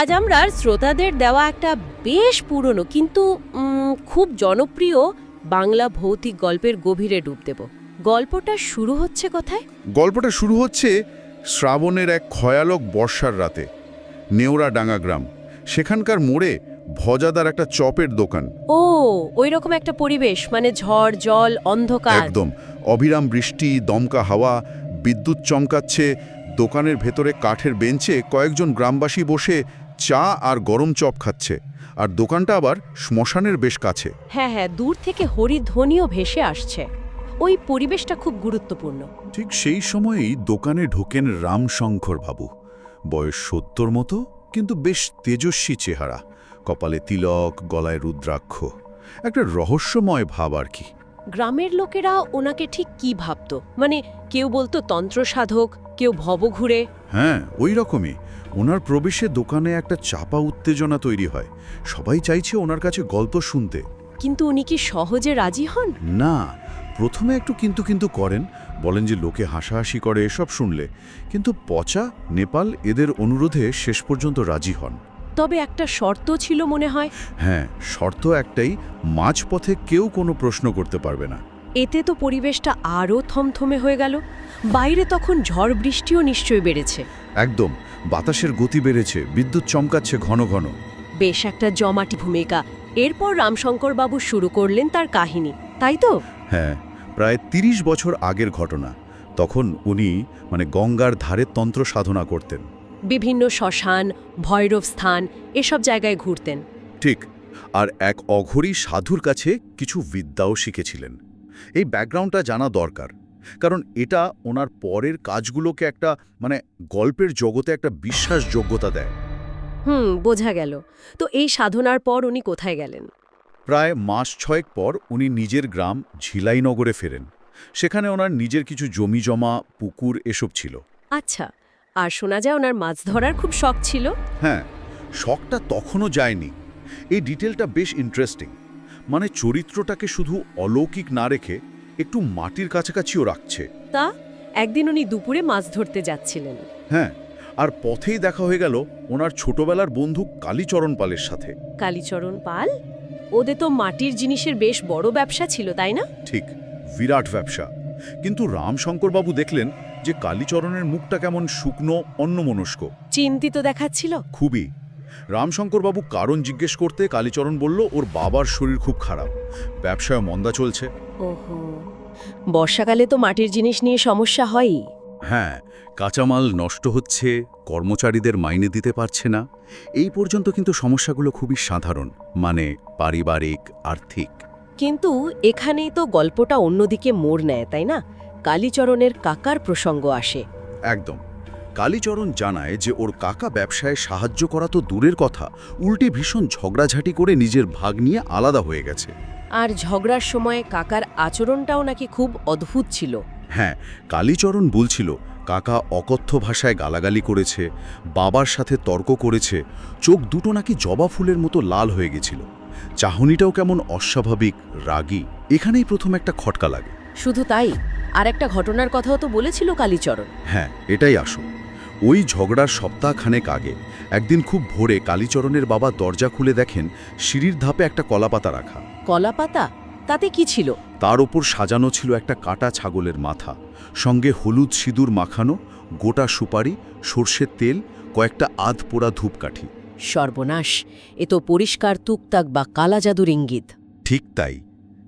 আজ আমরা শ্রোতাদের দেওয়া একটা বেশ পুরনো কিন্তু খুব জনপ্রিয় বাংলা ভৌতিক গল্পের গভীরে ডুব দেব। গল্পটা শুরু হচ্ছে কোথায়? গল্পটা শুরু হচ্ছে শ্রাবণের এক খয়ালক বর্ষার রাতে নেওড়া ডাঙ্গা গ্রাম। সেখানকার মোড়ে ভজাদার একটা চপের দোকান। ও ওই রকম একটা পরিবেশ মানে ঝড় জল অন্ধকার। একদম। অবিরাম বৃষ্টি দমকা হাওয়া বিদ্যুৎ চমকাচ্ছে দোকানের ভেতরে কাঠের বেঞ্চে কয়েকজন গ্রামবাসী বসে চা আর গরম চপ খাচ্ছে। আর দোকানটা আবার শ্মশানের বেশ কাছে। হ্যাঁ হ্যাঁ দূর থেকে হরিধ্বনিও ভেসে আসছে। ওই পরিবেশটা খুব গুরুত্বপূর্ণ। ঠিক সেই সময়েই দোকানে ঢোকেন রামশঙ্কর বাবু। বয়স সত্তর মতো কিন্তু বেশ তেজস্বী চেহারা। কপালে তিলক গলায় রুদ্রাক্ষ। একটা রহস্যময় ভাব আর কি। গ্রামের লোকেরা ওনাকে ঠিক কি ভাবতো? মানে কেউ বলতো তন্ত্র সাধক কেউ ভবঘুরে। হ্যাঁ ওই রকমই। ওনার প্রবেশে দোকানে একটা চাপা উত্তেজনা তৈরি হয়। সবাই চাইছে ওনার কাছে গল্প শুনতে। কিন্তু উনি কি সহজে রাজি হন? না প্রথমে একটু কিন্তু কিন্তু করেন। বলেন যে লোকে হাসাহাসি করে এসব শুনলে। কিন্তু পচা নেপাল এদের অনুরোধে শেষ পর্যন্ত রাজি হন। তবে একটা শর্ত ছিল মনে হয়। হ্যাঁ শর্ত একটাই মাঝপথে কেউ কোনো প্রশ্ন করতে পারবে না। এতে তো পরিবেশটা আরও থমথমে হয়ে গেল। বাইরে তখন ঝড় বৃষ্টিও নিশ্চয়ই বেড়েছে। একদম বাতাসের গতি বেড়েছে বিদ্যুৎ চমকাচ্ছে ঘন ঘন। বেশ একটা জমাটি ভূমিকা। এরপর রামশঙ্কর বাবু শুরু করলেন তার কাহিনী তাই তো? হ্যাঁ প্রায় ৩০ বছর আগের ঘটনা। তখন উনি মানে গঙ্গার ধারে তন্ত্র সাধনা করতেন। বিভিন্ন শ্মশান ভৈরব স্থান এসব জায়গায় ঘুরতেন। ঠিক আর এক অঘরী সাধুর কাছে কিছু বিদ্যাও শিখেছিলেন। এই ব্যাকগ্রাউন্ডটা জানা দরকার। কারণ এটা ওনার পরের কাজগুলোকে একটা মানে গল্পের জগতে একটা বিশ্বাসযোগ্যতা দেয়। হুম বোঝা গেল। তো এই সাধনার পর উনি কোথায় গেলেন? প্রায় মাস ছয়েক পর উনি নিজের গ্রাম ঝিলাইনগরে ফেরেন। সেখানে ওনার নিজের কিছু জমি জমা পুকুর এসব ছিল। আচ্ছা আর শোনা যায় ওনার মাছ ধরার খুব শখ ছিল? হ্যাঁ শখটা তখনও যায়নি। এই ডিটেলটা বেশ ইন্টারেস্টিং মানে চরিত্রটাকে শুধু অলৌকিক না রেখে একটু মাটির কাছাকাছিও রাখছে। তা একদিন উনি দুপুরে মাছ ধরতে যাচ্ছিলেন। হ্যাঁ আর পথেই দেখা হয়ে গেল ওনার ছোটবেলার বন্ধু কালীচরণ পালের সাথে। কালীচরণ পাল? ওদের তো মাটির জিনিসের বেশ বড় ব্যবসা ছিল তাই না? ঠিক বিরাট ব্যবসা। কিন্তু রামশঙ্করবাবু দেখলেন যে কালীচরণের মুখটা কেমন শুকনো অন্যমনস্ক চিন্তিত দেখাচ্ছিল? খুবই। রামশঙ্করবাবু কারণ জিজ্ঞেস করতে কালীচরণ বলল ওর বাবার শরীর খুব খারাপ। ব্যবসায় মন্দা চলছে। ওহো বর্ষাকালে তো মাটির জিনিস নিয়ে সমস্যা হয়ই। হ্যাঁ কাঁচামাল নষ্ট হচ্ছে কর্মচারীদের মাইনে দিতে পারছে না। এই পর্যন্ত কিন্তু সমস্যাগুলো খুবই সাধারণ মানে পারিবারিক আর্থিক। কিন্তু এখানেই তো গল্পটা অন্যদিকে মোড় নেয় তাই না? কালীচরণের কাকার প্রসঙ্গ আসে। একদম। কালীচরণ জানায় যে ওর কাকা ব্যবসায় সাহায্য করা তো দূরের কথা উল্টে ভীষণ ঝগড়াঝাটি করে নিজের ভাগ নিয়ে আলাদা হয়ে গেছে। আর ঝগড়ার সময় কাকার আচরণটাও নাকি খুব অদ্ভুত ছিল। হ্যাঁ কালীচরণ বলছিল কাকা অকথ্য ভাষায় গালাগালি করেছে বাবার সাথে তর্ক করেছে চোখ দুটো নাকি জবা ফুলের মতো লাল হয়ে গেছিল। চাহনিটাও কেমন অস্বাভাবিক রাগী এখানেই প্রথম একটা খটকা লাগে। শুধু তাই আর একটা ঘটনার কথাও তো বলেছিল কালীচরণ। হ্যাঁ এটাই আসো ওই ঝগড়ার সপ্তাহখানেক আগে একদিন খুব ভোরে কালীচরণের বাবা দরজা খুলে দেখেন সিঁড়ির ধাপে একটা কলাপাতা রাখা। কলাপাতা? তাতে কি ছিল? তার ওপর সাজানো ছিল একটা কাটা ছাগলের মাথা সঙ্গে হলুদ সিঁদুর মাখানো গোটা সুপারি সর্ষের তেল কয়েকটা আধ পোড়া ধূপকাঠি। সর্বনাশ এ তো পরিষ্কার তুকতাক বা কালা জাদুর ইঙ্গিত। ঠিক তাই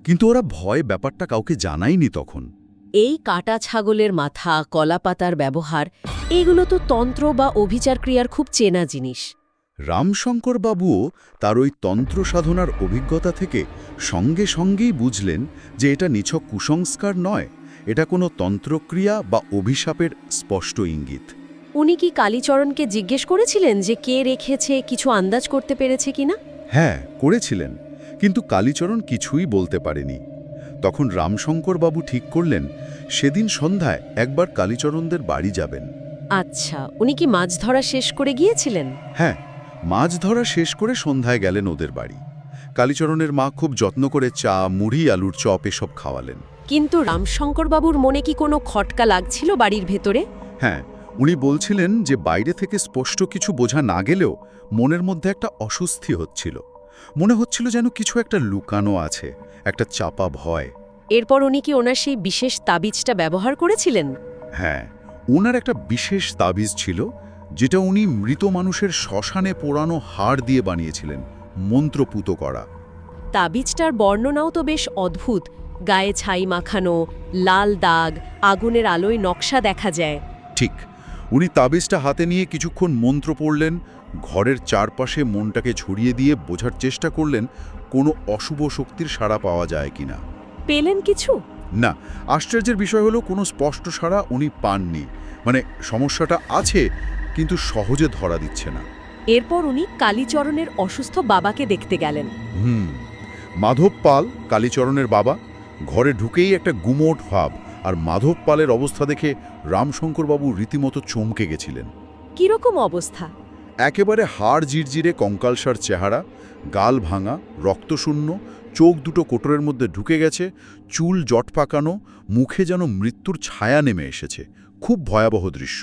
কিন্তু ওরা ভয় ব্যাপারটা কাউকে জানায়নি তখন। এই কাটা ছাগলের মাথা কলাপাতার ব্যবহার এগুলো তো তন্ত্র বা অভিচার ক্রিয়ার খুব চেনা জিনিস। রামশঙ্কর বাবুও তার ওই তন্ত্র সাধনার অভিজ্ঞতা থেকে সঙ্গে সঙ্গেই বুঝলেন যে এটা নিছক কুসংস্কার নয় এটা কোনো তন্ত্রক্রিয়া বা অভিশাপের স্পষ্ট ইঙ্গিত। উনি কি কালীচরণকে জিজ্ঞেস করেছিলেন যে কে রেখেছে কিছু আন্দাজ করতে পেরেছে কিনা? হ্যাঁ করেছিলেন কিন্তু কালীচরণ কিছুই বলতে পারেনি। তখন রামশঙ্কর বাবু ঠিক করলেন সেদিন সন্ধ্যায় একবার কালীচরণদের বাড়ি যাবেন। আচ্ছা উনি কি মাছ ধরা শেষ করে গিয়েছিলেন? হ্যাঁ মাছ ধরা শেষ করে সন্ধ্যায় গেলেন ওদের বাড়ি। কালীচরণের মা খুব যত্ন করে চা মুড়ি আলুর চপ এসব খাওয়ালেন। কিন্তু রামশঙ্কর বাবুর মনে কি কোনো খটকা লাগছিল বাড়ির ভেতরে? হ্যাঁ উনি বলছিলেন যে বাইরে থেকে স্পষ্ট কিছু বোঝা না গেলেও মনের মধ্যে একটা অস্বস্তি হচ্ছিল। মনে হচ্ছিল যেন কিছু একটা লুকানো আছে একটা চাপা ভয়। এরপর উনি কি ওনার সেই বিশেষ তাবিজটা ব্যবহার করেছিলেন? হ্যাঁ ওনার একটা বিশেষ তাবিজ ছিল যেটা উনি মৃত মানুষের শ্মশানে পোড়ানো হাড় দিয়ে বানিয়েছিলেন মন্ত্রপুত করা। তাবিজটার বর্ণনাও তো বেশ অদ্ভুত। গায়ে ছাই মাখানো লাল দাগ আগুনের আলোয় নকশা দেখা যায়। ঠিক উনি তাবিজটা হাতে নিয়ে কিছুক্ষণ মন্ত্র পড়লেন ঘরের চারপাশে মনটাকে ছড়িয়ে দিয়ে বোঝার চেষ্টা করলেন কোনো অশুভ শক্তির সাড়া পাওয়া যায় কিনা। পেলেন কিছু? না আশ্চর্যের বিষয় হলো কোনো স্পষ্ট সাড়া উনি পাননি। মানে সমস্যাটা আছে কিন্তু সহজে ধরা দিচ্ছে না। এরপর উনি কালীচরণের অসুস্থ বাবাকে দেখতে গেলেন। হুম মাধব পাল কালীচরণের বাবা ঘরে ঢুকেই একটা গুমোট ভাব আর মাধব পালের অবস্থা দেখে রামশঙ্করবাবু রীতিমতো চমকে গেছিলেন। কীরকম অবস্থা? একেবারে হাড় জিরজিরে কঙ্কালসার চেহারা গাল ভাঙা রক্তশূন্য চোখ দুটো কোটরের মধ্যে ঢুকে গেছে চুল জট পাকানো মুখে যেন মৃত্যুর ছায়া নেমে এসেছে। খুব ভয়াবহ দৃশ্য।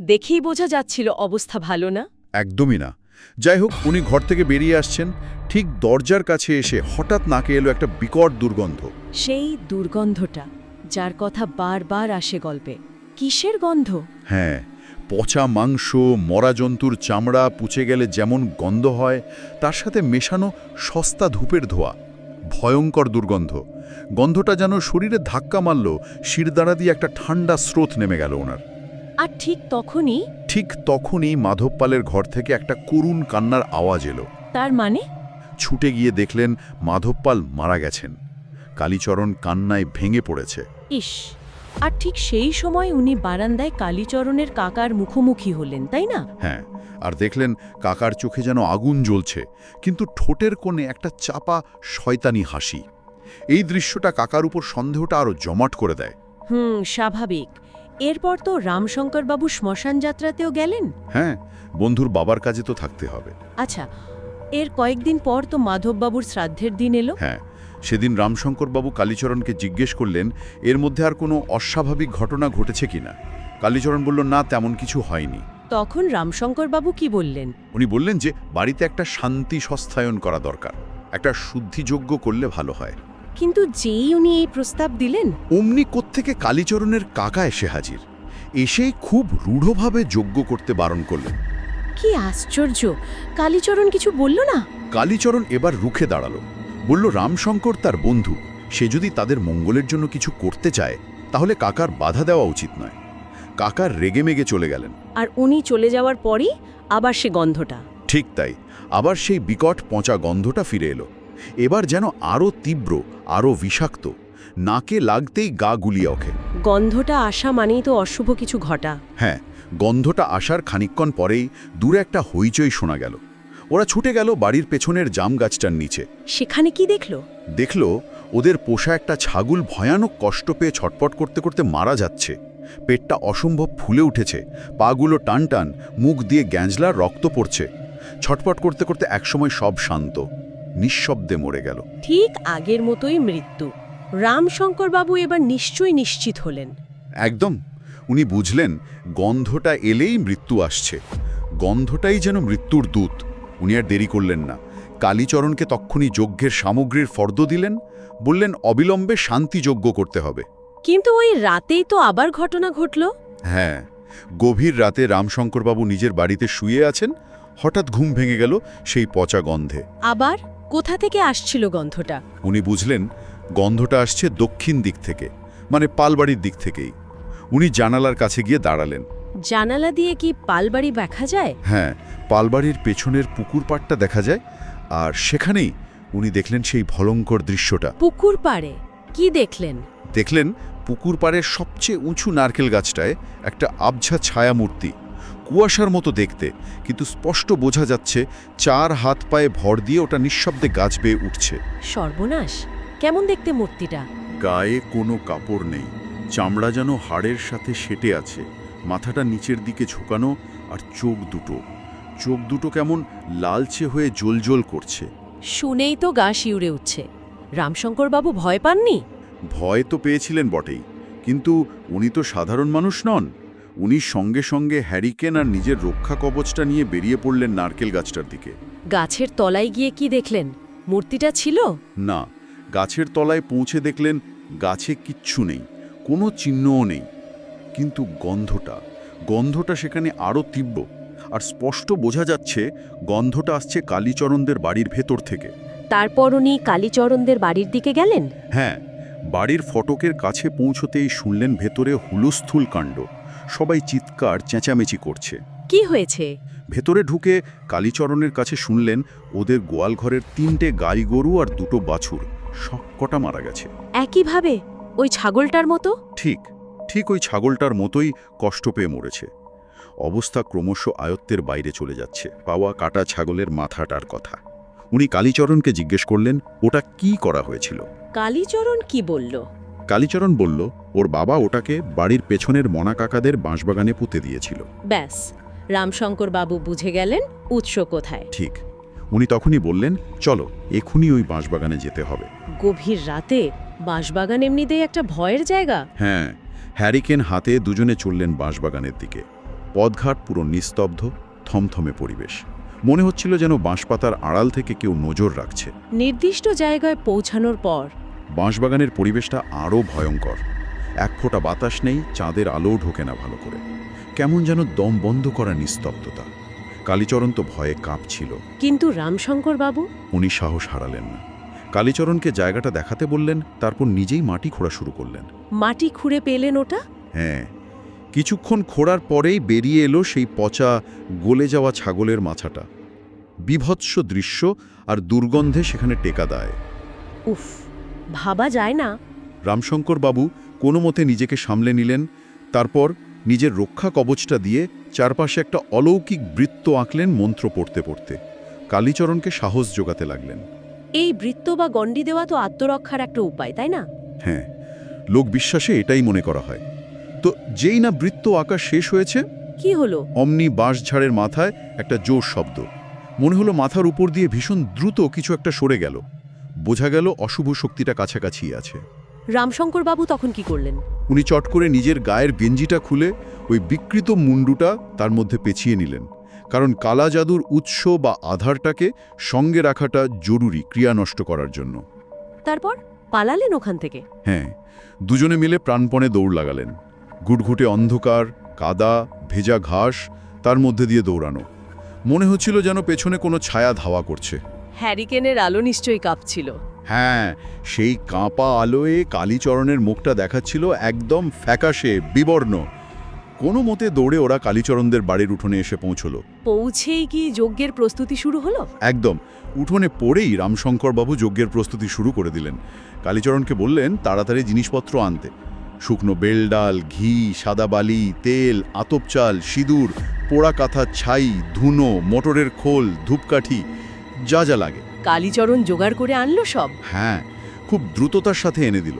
দেখেই বোঝা যাচ্ছিল অবস্থা ভালো না। একদমই না। যাই হোক উনি ঘর থেকে বেরিয়ে আসছেন। ঠিক দরজার কাছে এসে হঠাৎ নাকে এলো একটা বিকট দুর্গন্ধ। সেই দুর্গন্ধটা যার কথা বারবার আসে গল্পে। কিসের গন্ধ? হ্যাঁ পচা মাংস মরা জন্তুর চামড়া পুচে গেলে যেমন গন্ধ হয় তার সাথে মেশানো সস্তা ধূপের ধোয়া। ভয়ঙ্কর দুর্গন্ধ। গন্ধটা যেন শরীরে ধাক্কা মারল শিরদাঁড়া দিয়ে একটা ঠান্ডা স্রোত নেমে গেল ওনার। আর ঠিক তখনই? ঠিক তখনই মাধব পালের ঘর থেকে একটা করুণ কান্নার আওয়াজ এলো। তার মানে? ছুটে গিয়ে দেখলেন মাধব পাল মারা গেছেন। কালীচরণ কান্নায় ভেঙে পড়েছে। ইস! আর ঠিক সেই সময় উনি বারান্দায় কালীচরণের কাকার মুখোমুখি হলেন তাই না? হ্যাঁ আর দেখলেন কাকার চোখে যেন আগুন জ্বলছে কিন্তু ঠোঁটের কোণে একটা চাপা শয়তানি হাসি। এই দৃশ্যটা কাকার উপর সন্দেহটা আরও জমাট করে দেয়। হুম স্বাভাবিক। এরপর তো রামশঙ্করবাবু শ্মশান যাত্রাতেও গেলেন? হ্যাঁ বন্ধুর বাবার কাজে তো থাকতে হবে। আচ্ছা এর কয়েকদিন পর তো মাধববাবুর শ্রাদ্ধের দিন এলো? হ্যাঁ সেদিন রামশঙ্করবাবু কালীচরণকে জিজ্ঞেস করলেন এর মধ্যে আর কোনো অস্বাভাবিক ঘটনা ঘটেছে কিনা কালীচরণ বলল না তেমন কিছু হয়নি। তখন রামশঙ্করবাবু কি বললেন? উনি বললেন যে বাড়িতে একটা শান্তি সস্তায়ন করা দরকার। একটা শুদ্ধিযোগ্য করলে ভালো হয়। কিন্তু যেই উনি এই প্রস্তাব দিলেন? অমনি কোত্থেকে কালীচরণের কাকা এসে হাজির। এসেই খুব রূঢ়ভাবে যজ্ঞ করতে বারণ করলেন। কি আশ্চর্য! কালীচরণ কিছু বলল না? কালীচরণ এবার রুখে দাঁড়াল। বলল রামশঙ্কর তার বন্ধু। সে যদি তাদের মঙ্গলের জন্য কিছু করতে চায় তাহলে কাকার বাধা দেওয়া উচিত নয়। কাকার রেগে মেগে চলে গেলেন। আর উনি চলে যাওয়ার পরই আবার সে গন্ধটা। ঠিক তাই। আবার সেই বিকট পচা গন্ধটা ফিরে এলো। এবার যেন আরও তীব্র আরও বিষাক্ত নাকে লাগতেই গা গুলিয়ে ওঠে। গন্ধটা আসা মানেই তো অশুভ কিছু ঘটা। হ্যাঁ গন্ধটা আসার খানিকক্ষণ পরেই দূরে একটা হইচই শোনা গেল। ওরা ছুটে গেল বাড়ির পেছনের জাম গাছটার নিচে। সেখানে কি দেখল? দেখল ওদের পোষা একটা ছাগল ভয়ানক কষ্ট পেয়ে ছটপট করতে করতে মারা যাচ্ছে। পেটটা অসম্ভব ফুলে উঠেছে। পাগুলো টান টান মুখ দিয়ে গ্যাঁজলা রক্ত পড়ছে। ছটপট করতে করতে একসময় সব শান্ত। নিঃশব্দে মরে গেল। ঠিক আগের মতোই মৃত্যু। রামশঙ্করবাবু এবার নিশ্চয়ই নিশ্চিত হলেন। একদম। উনি বুঝলেন গন্ধটা এলেই মৃত্যু আসছে। গন্ধটাই যেন মৃত্যুর দূত। উনি আর দেরি করলেন না। কালীচরণকে তক্ষুনি যজ্ঞের সামগ্রীর ফর্দ দিলেন বললেন অবিলম্বে শান্তি যজ্ঞ করতে হবে। কিন্তু ওই রাতেই তো আবার ঘটনা ঘটল। হ্যাঁ গভীর রাতে রামশঙ্করবাবু নিজের বাড়িতে শুয়ে আছেন হঠাৎ ঘুম ভেঙে গেল সেই পচা গন্ধে। আবার? কোথা থেকে আসছিল গন্ধটা? উনি বুঝলেন গন্ধটা আসছে দক্ষিণ দিক থেকে মানে পালবাড়ির দিক থেকেই। উনি জানালার কাছে গিয়ে দাঁড়ালেন। জানালা দিয়ে কি পালবাড়ি দেখা যায়? হ্যাঁ পালবাড়ির পেছনের পুকুর পাড়টা দেখা যায় আর সেখানেই উনি দেখলেন সেই ভয়ঙ্কর দৃশ্যটা। পুকুর পাড়ে? কি দেখলেন? দেখলেন পুকুর পাড়ের সবচেয়ে উঁচু নারকেল গাছটায় একটা আবঝা ছায়া মূর্তি কুয়াশার মতো দেখতে কিন্তু স্পষ্ট বোঝা যাচ্ছে চার হাত পায়ে ভর দিয়ে ওটা নিঃশব্দে গাছ বেয়ে উঠছে। সর্বনাশ! কেমন দেখতে মূর্তিটা? গায়ে কোনো কাপড় নেই চামড়া যেন হাড়ের সাথে সেটে আছে মাথাটা নিচের দিকে ঝুঁকানো আর চোখ দুটো। চোখ দুটো কেমন লালচে হয়ে জ্বলজ্বল করছে। শুনেই তো গা শিউরে উঠছে। রামশঙ্করবাবু ভয় পাননি? ভয় তো পেয়েছিলেন বটেই কিন্তু উনি তো সাধারণ মানুষ নন। উনি সঙ্গে সঙ্গে হ্যারিকেন আর নিজের রক্ষা কবচটা নিয়ে বেরিয়ে পড়লেন নারকেল গাছটার দিকে। গাছের তলায় গিয়ে কি দেখলেন? মূর্তিটা ছিল? না গাছের তলায় পৌঁছে দেখলেন গাছে কিচ্ছু নেই কোনো চিহ্নও নেই। কিন্তু গন্ধটা গন্ধটা সেখানে আরও তীব্র। আর স্পষ্ট বোঝা যাচ্ছে গন্ধটা আসছে কালীচরণদের বাড়ির ভেতর থেকে। তারপর উনি কালীচরণদের বাড়ির দিকে গেলেন? হ্যাঁ বাড়ির ফটকের কাছে পৌঁছতেই শুনলেন ভেতরে হুলস্থুল কাণ্ড। সবাই চিৎকার চেঁচামেচি করছে। কি হয়েছে? ভেতরে ঢুকে কালীচরণের কাছে শুনলেন ওদের গোয়ালঘরের তিনটে গাই গরু আর দুটো বাছুর। সবকটা মারা গেছে। একইভাবে ওই ছাগলটার মতো? ঠিক ঠিক ওই ছাগলটার মতোই কষ্ট পেয়ে মরেছে। অবস্থা ক্রমশ আয়ত্তের বাইরে চলে যাচ্ছে। পাওয়া কাটা ছাগলের মাথাটার কথা। উনি কালীচরণকে জিজ্ঞেস করলেন ওটা কি করা হয়েছিল? কালীচরণ কি বলল? কালীচরণ বলল ওর বাবা ওটাকে বাড়ির পেছনের মনা কাকাদের বাঁশবাগানে পুঁতে দিয়েছিল। ব্যাস রামশঙ্কর বাবু বুঝে গেলেন উৎস কোথায়। ঠিক। উনি তখনই বললেন চলো এখনই ওই বাঁশবাগানে যেতে হবে। গভীর রাতে বাঁশবাগান এমনিতেই একটা ভয়ের জায়গা? হ্যাঁ হ্যারিকেন হাতে দুজনে চললেন বাঁশবাগানের দিকে। পদঘাট পুরো নিস্তব্ধ থমথমে পরিবেশ। মনে হচ্ছিল যেন বাঁশপাতার আড়াল থেকে কেউ নজর রাখছে। নির্দিষ্ট জায়গায় পৌঁছানোর পর বাঁশবাগানের পরিবেশটা আরও ভয়ঙ্কর। এক ফোঁটা বাতাস নেই চাঁদের আলোও ঢোকে না ভালো করে। কেমন যেন দম বন্ধ করা নিস্তব্ধতা। কালীচরণ তো ভয়ে কাঁপছিল। কিন্তু রামশঙ্কর বাবু? উনি সাহস হারালেন না। কালীচরণকে জায়গাটা দেখাতে বললেন তারপর নিজেই মাটি খোঁড়া শুরু করলেন। মাটি খুঁড়ে পেলেন ওটা? হ্যাঁ কিছুক্ষণ খোঁড়ার পরেই বেরিয়ে এলো সেই পচা গলে যাওয়া ছাগলের মাথাটা বিভৎস দৃশ্য আর দুর্গন্ধে সেখানে টেকা দেয়। উফ ভাবা যায় না। রামশঙ্কর বাবু কোনো মতে নিজেকে সামলে নিলেন তারপর নিজের রক্ষা কবচটা দিয়ে চারপাশে একটা অলৌকিক বৃত্ত আঁকলেন মন্ত্র পড়তে পড়তে। কালীচরণকে সাহস জোগাতে লাগলেন। এই বৃত্ত বা গণ্ডি দেওয়া তো আত্মরক্ষার একটা উপায় তাই না? হ্যাঁ লোক বিশ্বাসে এটাই মনে করা হয়। তো যেই না বৃত্ত আঁকা শেষ হয়েছে কি হলো? অমনি বাঁশঝাড়ের মাথায় একটা জোর শব্দ। মনে হলো মাথার উপর দিয়ে ভীষণ দ্রুত কিছু একটা সরে গেল। বোঝা গেল অশুভ শক্তিটা কাছাকাছি আছে। রামশঙ্কর বাবু তখন কি করলেন? উনি চট করে নিজের গায়ের গেঞ্জিটা খুলে ওই বিকৃত মুন্ডুটা তার মধ্যে পেঁচিয়ে নিলেন। কারণ কালা জাদুর উৎস বা আধারটাকে সঙ্গে রাখাটা জরুরি ক্রিয়া নষ্ট করার জন্য। তারপর? পালালেন ওখান থেকে? হ্যাঁ দুজনে মিলে প্রাণপণে দৌড় লাগালেন। গুটঘুটে অন্ধকার কাদা ভেজা ঘাস তার মধ্যে দিয়ে দৌড়ানো। মনে হচ্ছিল যেন পেছনে কোনো ছায়া ধাওয়া করছে। হ্যারিকেনের আলো নিশ্চয়ই কাঁপছিল। হ্যাঁ সেই কাঁপা আলোয়ে কালীচরণের মুখটা দেখাচ্ছিল একদম ফ্যাকাশে বিবর্ণ। কোনো মতে দৌড়ে ওরা কালীচরণদের বাড়ির উঠোনে এসে পৌঁছল। পৌঁছেই কি যজ্ঞের প্রস্তুতি শুরু হলো? একদম। উঠোনে পড়েই রামশঙ্করবাবু যজ্ঞের প্রস্তুতি শুরু করে দিলেন। কালীচরণকে বললেন তাড়াতাড়ি জিনিসপত্র আনতে। শুকনো বেলডাল ঘি সাদা বালি তেল আতপচাল সিঁদুর পোড়া কাঁথা ছাই ধুনো মোটরের খোল ধূপকাঠি যা যা লাগে। কালীচরণ জোগাড় করে আনলো সব? হ্যাঁ খুব দ্রুততার সাথে এনে দিল।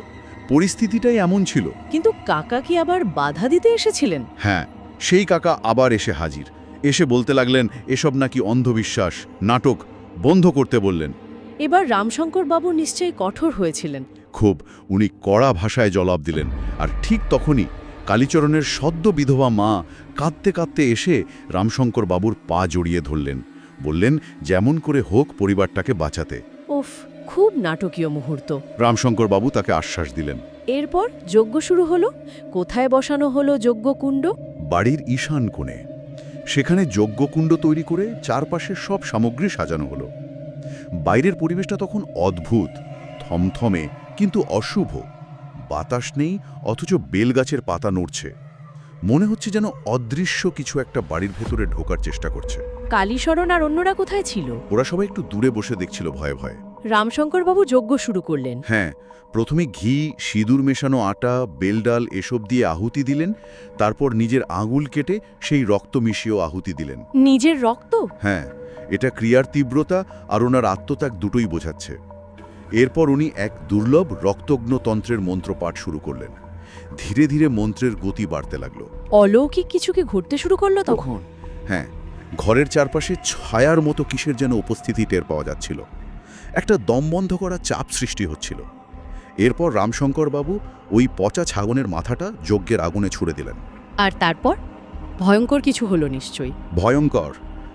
পরিস্থিতিটাই এমন ছিল। কিন্তু কাকা কি আবার বাধা দিতে এসেছিলেন? হ্যাঁ সেই কাকা আবার এসে হাজির। এসে বলতে লাগলেন এসব নাকি অন্ধবিশ্বাস নাটক বন্ধ করতে বললেন। এবার রামশঙ্কর বাবু নিশ্চয়ই কঠোর হয়েছিলেন। খুব উনি কড়া ভাষায় জবাব দিলেন। আর ঠিক তখনই কালীচরণের সদ্য বিধবা মা কাঁদতে কাঁদতে এসে রামশঙ্কর বাবুর পা জড়িয়ে ধরলেন। বললেন যেমন করে হোক পরিবারটাকে বাঁচাতে। উফ খুব নাটকীয় মুহূর্ত। রামশঙ্কর বাবু তাকে আশ্বাস দিলেন। এরপর যজ্ঞ শুরু হলো? কোথায় বসানো হলো যজ্ঞকুণ্ড? বাড়ির ঈশান কোণে। সেখানে যজ্ঞকুণ্ড তৈরি করে চারপাশের সব সামগ্রী সাজানো হলো। বাইরের পরিবেশটা তখন অদ্ভুত থমথমে। কিন্তু অশুভ। বাতাস নেই অথচ বেলগাছের পাতা নড়ছে। মনে হচ্ছে যেন অদৃশ্য কিছু একটা বাড়ির ভেতরে ঢোকার চেষ্টা করছে। কালীশরণ আর অন্যরা কোথায় ছিল? ওরা সবাই একটু দূরে বসে দেখছিল ভয়ে ভয়ে। রামশঙ্কর বাবু যজ্ঞ শুরু করলেন। হ্যাঁ প্রথমে ঘি সিঁদুর মেশানো আটা বেলডাল এসব দিয়ে আহুতি দিলেন তারপর নিজের আঙুল কেটে সেই রক্ত মিশিয়েও আহুতি দিলেন। নিজের রক্ত? হ্যাঁ এটা ক্রিয়ার তীব্রতা আর ওনার আত্মত্যাগ দুটোই বোঝাচ্ছে। এরপর উনি এক দুর্লভ রক্তগ্ন তন্ত্রের মন্ত্র পাঠ শুরু করলেন। ধীরে ধীরে মন্ত্রের গতি বাড়তে লাগল। অলৌকিক কিছুকে ঘটতে শুরু করল তখন? হ্যাঁ ঘরের চারপাশে ছায়ার মতো কিসের যেন উপস্থিতি টের পাওয়া যাচ্ছিল। একটা দম বন্ধ করা চাপ সৃষ্টি হচ্ছিল। এরপর রামশঙ্কর বাবু ওই পচা ছাগনের মাথাটা যজ্ঞের আগুনে ছুড়ে দিলেন। আর তারপর? ভয়ঙ্কর কিছু হলো নিশ্চয়ই। ভয়ঙ্কর।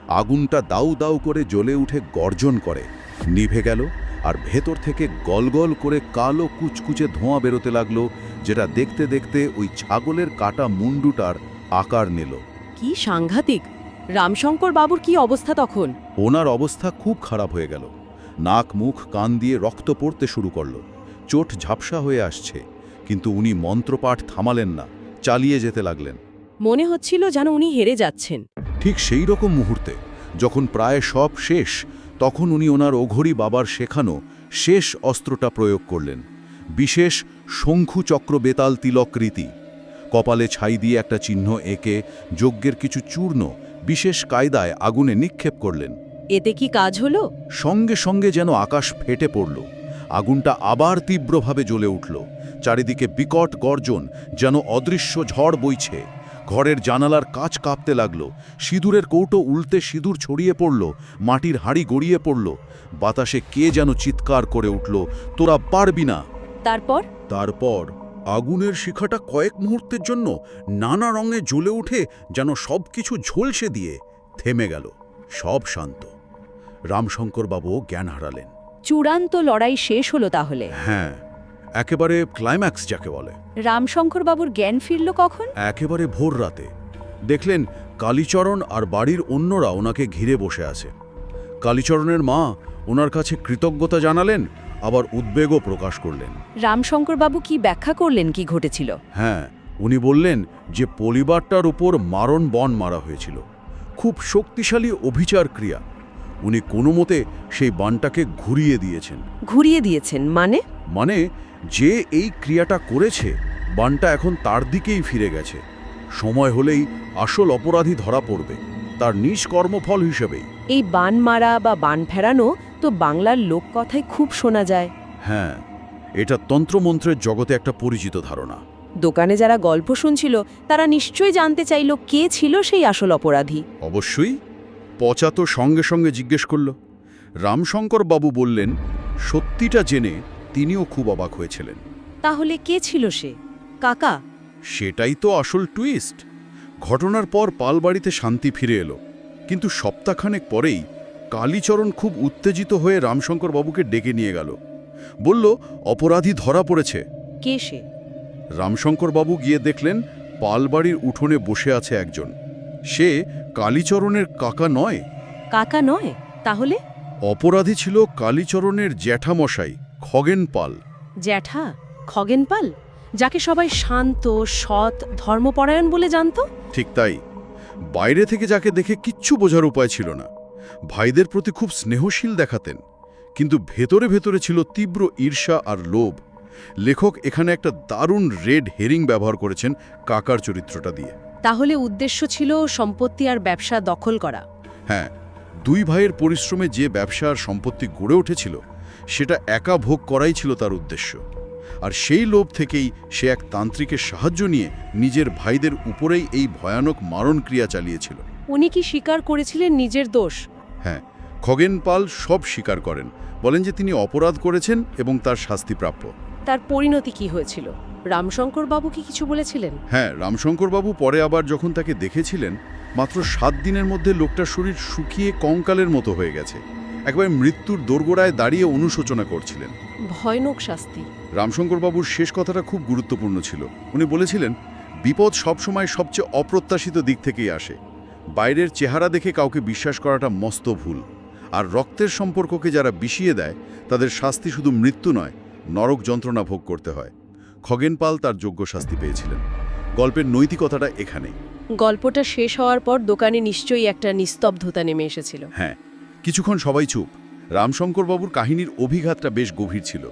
আগুনটা দাউ দাউ করে জ্বলে উঠে গর্জন করে। নিভে গেল আর ভেতর থেকে গলগল করে কালো কুচকুচে ধোঁয়া বেরোতে লাগল যেটা দেখতে দেখতে ওই ছাগলের কাটা মুন্ডুটার আকার নিল। কি সাংঘাতিক! রামশঙ্কর বাবুর কি অবস্থা তখন? ওনার অবস্থা খুব খারাপ হয়ে গেল। নাক মুখ কান দিয়ে রক্ত পড়তে শুরু করল। চোট ঝাপসা হয়ে আসছে কিন্তু উনি মন্ত্রপাঠ থামালেন না চালিয়ে যেতে লাগলেন। মনে হচ্ছিল যেন উনি হেরে যাচ্ছেন। ঠিক সেই রকম মুহূর্তে যখন প্রায় সব শেষ তখন উনি ওনার ওঘরি বাবার শেখানো শেষ অস্ত্রটা প্রয়োগ করলেন। বিশেষ শঙ্খু চক্র বেতাল তিলক রীতি। কপালে ছাই দিয়ে একটা চিহ্ন এঁকে যজ্ঞের কিছু চূর্ণ বিশেষ কায়দায় আগুনে নিক্ষেপ করলেন। এতে কি কাজ হলো? সঙ্গে সঙ্গে যেন আকাশ ফেটে পড়ল। আগুনটা আবার তীব্রভাবে জ্বলে উঠল। চারিদিকে বিকট গর্জন যেন অদৃশ্য ঝড় বইছে। ঘরের জানালার কাচ কাঁপতে লাগল। সিঁদুরের কৌটো উল্টে সিঁদুর ছড়িয়ে পড়ল মাটির হাঁড়ি গড়িয়ে পড়ল। বাতাসে কে যেন চিৎকার করে উঠল তোরা পারবি না! তারপর? তারপর আগুনের শিখাটা কয়েক মুহূর্তের জন্য নানা রঙে জ্বলে উঠে যেন সব কিছু ঝলসে দিয়ে থেমে গেল সব শান্ত। রামশঙ্কর বাবু জ্ঞান হারালেন। চূড়ান্ত লড়াই শেষ হলো তাহলে। হ্যাঁ একেবারে ক্লাইম্যাক্স যাকে বলে। রামশঙ্কর বাবুর জ্ঞান ফিরল কখন? একেবারে ভোর রাতে। দেখলেন কালীচরণ আর বাড়ির অন্যরা ওনাকে ঘিরে বসে আছে। কালীচরণের মা ওনার কাছে কৃতজ্ঞতা জানালেন আবার উদ্বেগও প্রকাশ করলেন। রামশঙ্কর বাবু কি ব্যাখ্যা করলেন কি ঘটেছিল? হ্যাঁ উনি বললেন যে পরিবারটার উপর মারণ বন মারা হয়েছিল। খুব শক্তিশালী অভিচার ক্রিয়া। উনি কোনো মতে সেই বানটাকে ঘুরিয়ে দিয়েছেন। ঘুরিয়ে দিয়েছেন মানে? মানে যে এই ক্রিয়াটা করেছে বানটা এখন তার দিকেই ফিরে গেছে। সময় হলেই আসল অপরাধী ধরা পড়বে তার নিষ্কর্মফল হিসেবেই। এই বান মারা বা বান ফেরানো তো বাংলার লোককথায় খুব শোনা যায়। হ্যাঁ এটা তন্ত্রমন্ত্রের জগতে একটা পরিচিত ধারণা। দোকানে যারা গল্প শুনছিল তারা নিশ্চয়ই জানতে চাইল কে ছিল সেই আসল অপরাধী। অবশ্যই পচা তো সঙ্গে সঙ্গে জিজ্ঞেস করল। রামশঙ্কর বাবু বললেন সত্যিটা জেনে তিনিও খুব অবাক হয়েছিলেন। তাহলে কে ছিল সে? কাকা? সেটাই তো আসল টুইস্ট। ঘটনার পর পালবাড়িতে শান্তি ফিরে এলো। কিন্তু সপ্তাহখানেক পরেই কালীচরণ খুব উত্তেজিত হয়ে রামশঙ্কর বাবুকে ডেকে নিয়ে গেল। বলল অপরাধী ধরা পড়েছে। কে সে? রামশঙ্কর বাবু গিয়ে দেখলেন পালবাড়ির উঠোনে বসে আছে একজন। সে কালীচরণের কাকা নয়। কাকা নয়? তাহলে? অপরাধী ছিল কালীচরণের জ্যাঠামশাই। খগেন পাল জ্যাঠা খগেন পাল যাকে সবাই শান্ত সৎ ধর্মপরায়ণ বলে জানত? ঠিক তাই। বাইরে থেকে যাকে দেখে কিচ্ছু বোঝার উপায় ছিল না। ভাইদের প্রতি খুব স্নেহশীল দেখাতেন। কিন্তু ভেতরে ভেতরে ছিল তীব্র ঈর্ষা আর লোভ। লেখক এখানে একটা দারুণ রেড হেরিং ব্যবহার করেছেন কাকার চরিত্রটা দিয়ে। তাহলে উদ্দেশ্য ছিল সম্পত্তি আর ব্যবসা দখল করা। হ্যাঁ দুই ভাইয়ের পরিশ্রমে যে ব্যবসা আর সম্পত্তি গড়ে উঠেছিল সেটা একা ভোগ করাই ছিল তার উদ্দেশ্য। আর সেই লোভ থেকেই সে এক তান্ত্রিকের সাহায্য নিয়ে নিজের ভাইদের উপরেই এই ভয়ানক মারণ ক্রিয়া চালিয়েছিল। উনি কি স্বীকার করেছিলেন নিজের দোষ? হ্যাঁ খগেন পাল সব স্বীকার করেন। বলেন যে তিনি অপরাধ করেছেন এবং তার শাস্তি প্রাপ্য। তার পরিণতি কি হয়েছিল? রামশঙ্কর বাবু কি কিছু বলেছিলেন? হ্যাঁ রামশঙ্করবাবু পরে আবার যখন তাকে দেখেছিলেন মাত্র সাত দিনের মধ্যে লোকটার শরীর শুকিয়ে কঙ্কালের মতো হয়ে গেছে। একবার মৃত্যুর দোরগোড়ায় দাঁড়িয়ে অনুশোচনা করছিলেন। ভয়ানক শাস্তি। রামশঙ্করবাবুর শেষ কথাটা খুব গুরুত্বপূর্ণ ছিল। উনি বলেছিলেন বিপদ সবসময় সবচেয়ে অপ্রত্যাশিত দিক থেকেই আসে। বাইরের চেহারা দেখে কাউকে বিশ্বাস করাটা মস্ত ভুল। আর রক্তের সম্পর্ককে যারা বিষিয়ে দেয় তাদের শাস্তি শুধু মৃত্যু নয় নরক যন্ত্রণা ভোগ করতে হয়। খগেন পাল তার যোগ্য শাস্তি পেয়েছিলেন। গল্পের নৈতিকতাটা এখানে গল্পটা শেষ হওয়ার পর দোকানে নিশ্চয়ই একটা নিস্তব্ধতা নেমে এসেছিল। হ্যাঁ কিছুক্ষণ সবাই চুপ। রামশঙ্করবাবুর কাহিনীর অভিঘাতটা বেশ গভীর ছিল।